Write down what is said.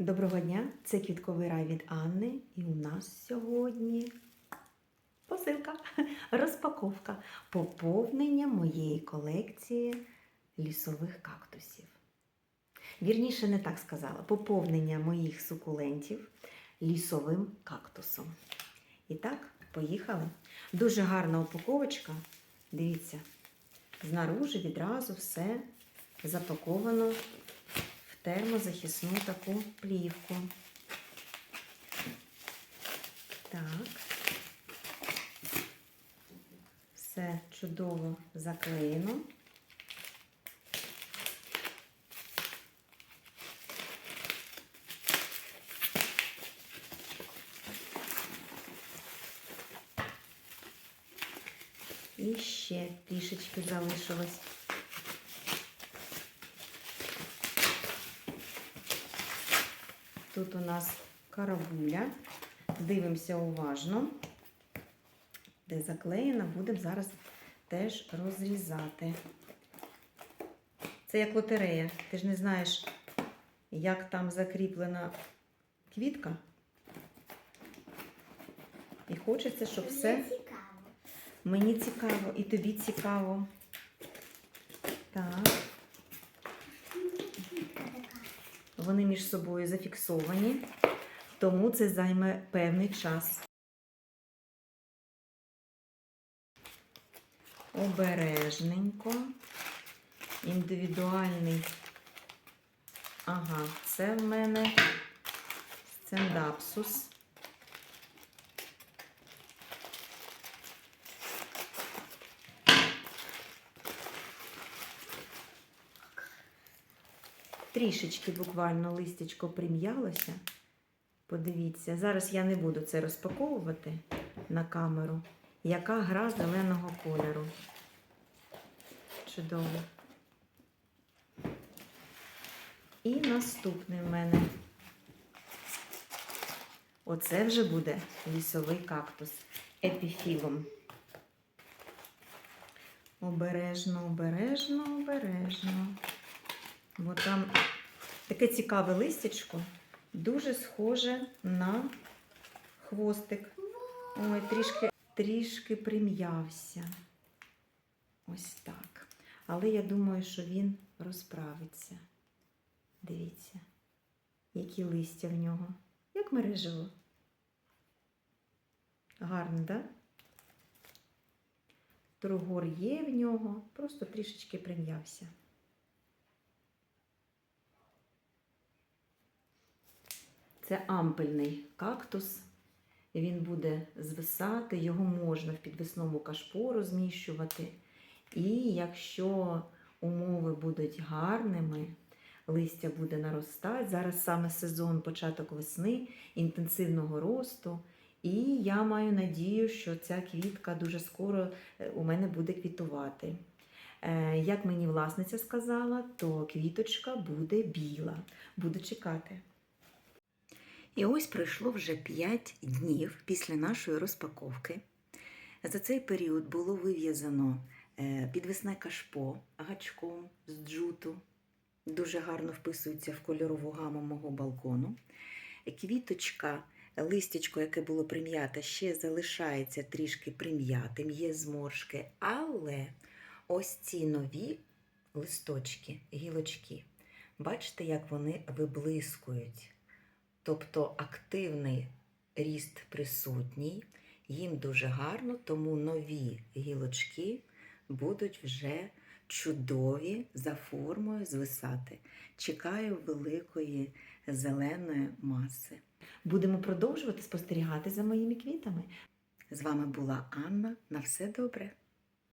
Доброго дня! Це квітковий рай від Анни. І у нас сьогодні посилка, розпаковка, поповнення моєї колекції лісових кактусів. Вірніше, не так сказала, поповнення моїх сукулентів лісовим кактусом. І так, поїхали. Дуже гарна упаковочка. Дивіться, знаружи відразу все запаковано термозахисну таку плівку. Так. Все чудово заклеєно. І ще трішечки залишилось. Тут у нас карабуля. Дивимося уважно, де заклеєна, будемо зараз теж розрізати. Це як лотерея. Ти ж не знаєш, як там закріплена квітка. І хочеться, щоб все. цікаво. Мені цікаво, і тобі цікаво. Так. Вони між собою зафіксовані, тому це займе певний час. Обережненько. Індивідуальний. Ага, це в мене стендапсус. Трішечки буквально листячко прим'ялося. Подивіться, зараз я не буду це розпаковувати на камеру. Яка гра зеленого кольору. Чудово. І наступний в мене. Оце вже буде лісовий кактус епіфілом. Обережно, обережно, обережно. Бо там таке цікаве листячко, дуже схоже на хвостик. Ой, трішки, трішки прим'явся. Ось так. Але я думаю, що він розправиться. Дивіться, які листя в нього. Як мережево. Гарно, так? Да? Тургор є в нього, просто трішечки прим'явся. Це ампельний кактус. Він буде звисати, його можна в підвісному кашпо розміщувати. І якщо умови будуть гарними, листя буде наростати. Зараз саме сезон початок весни, інтенсивного росту. І я маю надію, що ця квітка дуже скоро е, у мене буде квітувати. Е, Як мені власниця сказала, то квіточка буде біла. Буду чекати. І ось пройшло вже 5 днів після нашої розпаковки. За цей період було вив'язано е, підвесне кашпо гачком з джуту. Дуже гарно вписується в кольорову гаму мого балкону. Квіточка, листячко, яке було прим'яте, ще залишається трішки прим'ятим, є зморшки. Але ось ці нові листочки, гілочки, бачите, як вони виблискують. Тобто активний ріст присутній, їм дуже гарно, тому нові гілочки будуть вже чудові за формою звисати. Чекаю великої зеленої маси. Будемо продовжувати спостерігати за моїми квітами. З вами була Анна. На все добре!